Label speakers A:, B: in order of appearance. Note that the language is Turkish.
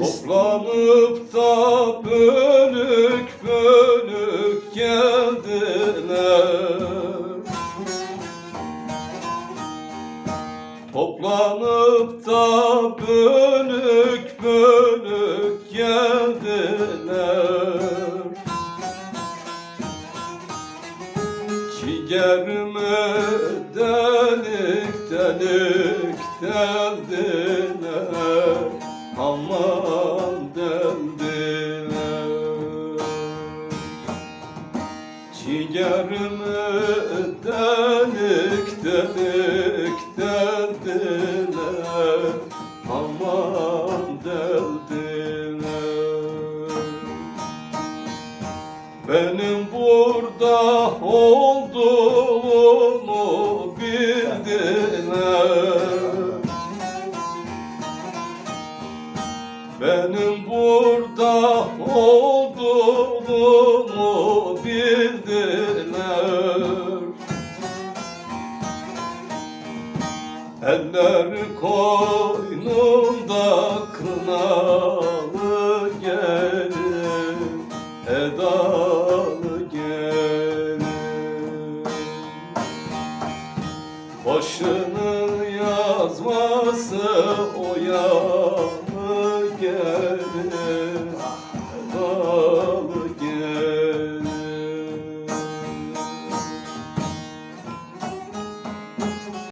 A: Toplanıp da bölük bölük geldiler. Toplanıp da bölük bölük geldiler. Ciğerime delik delik deldiler Ciğerime delik delik deldiler. Aman deldiler. Benim burada olduğumu bildiler. Benim burada olduğumu bildiler Eller koynumda kınalı gelin Edalı gelin. Başını yazması o